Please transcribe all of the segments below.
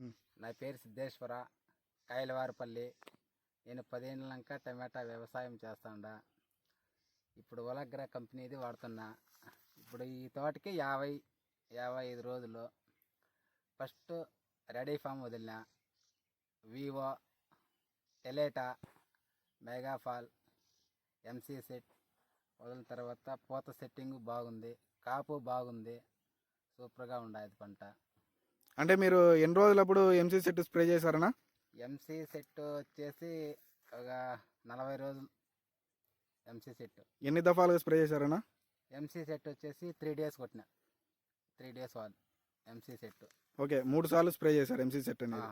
నా పేరు సిద్ధేశ్వర కాయలవారిపల్లి. నేను పదిహేనులంక టమాటా వ్యవసాయం చేస్తాడా. ఇప్పుడు ఒలగ్ర కంపెనీది వాడుతున్నా. ఇప్పుడు ఈ తోటకి యాభై యాభై ఐదు రోజులు. ఫస్ట్ రెడీ ఫామ్ వదిలిన. వివో టెలేటా మెగాఫాల్ ఎంసీ సెట్ వదిలిన తర్వాత పూత సెట్టింగ్ బాగుంది. కాపు బాగుంది. సూపర్గా ఉండేది పంట. అంటే మీరు ఎన్ని రోజులప్పుడు ఎంసీ సెట్ స్ప్రే చేశారనా? ఎంసీ సెట్ వచ్చేసి ఒక నలభై రోజులు ఎంసీ సెట్ ఎన్ని దఫాలుగా స్ప్రే చేశారనా? ఎంసీ సెట్ వచ్చేసి త్రీ డేస్ కొట్టిన. త్రీ డేస్ వాళ్ళు ఎంసీ సెట్ ఓకే మూడు సార్లు స్ప్రే చేశారు ఎంసీ సెట్ అనేది.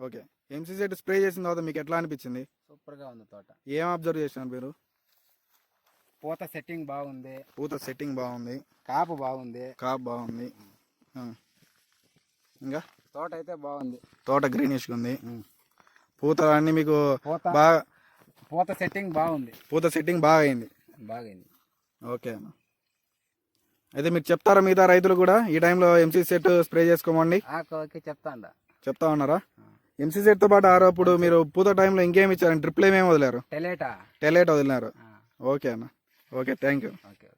ఓకే ఎంసీ సెట్ స్ప్రే చేసిన తర్వాత మీకు ఎట్లా అనిపించింది? సూపర్గా ఉంది తోట. ఏం అబ్జర్వ్ చేసినారు మీరు? పూత సెట్టింగ్ బాగుంది. పూత సెట్టింగ్ బాగుంది. కాపు బాగుంది. కాప్ బాగుంది. ఇంకా? తోట అయితే బాగుంది. తోట గ్రీనిష్గా ఉంది. పూత అన్ని మీకు బాగా పూత సెట్టింగ్ బాగుంది. పూత సెట్టింగ్ బాగా అయింది బాగైంది. ఓకే. అన్న అయితే మీరు చెప్తారా మిగతా రైతులు కూడా? ఈ టైంలో ఎంసీ సెట్ స్ప్రే చేసుకోమండి. చెప్తాండ చెప్తా ఉన్నారా? ఎంసీ సెట్తో పాటు ఆరో అప్పుడు మీరు పూత టైంలో ఇంకేమి ఇచ్చారు డ్రిప్లు ఏమేమి వదిలేరు? టెలేటా టెలేట్ వదిలినారు. ఓకే అన్న. Okay thank you okay.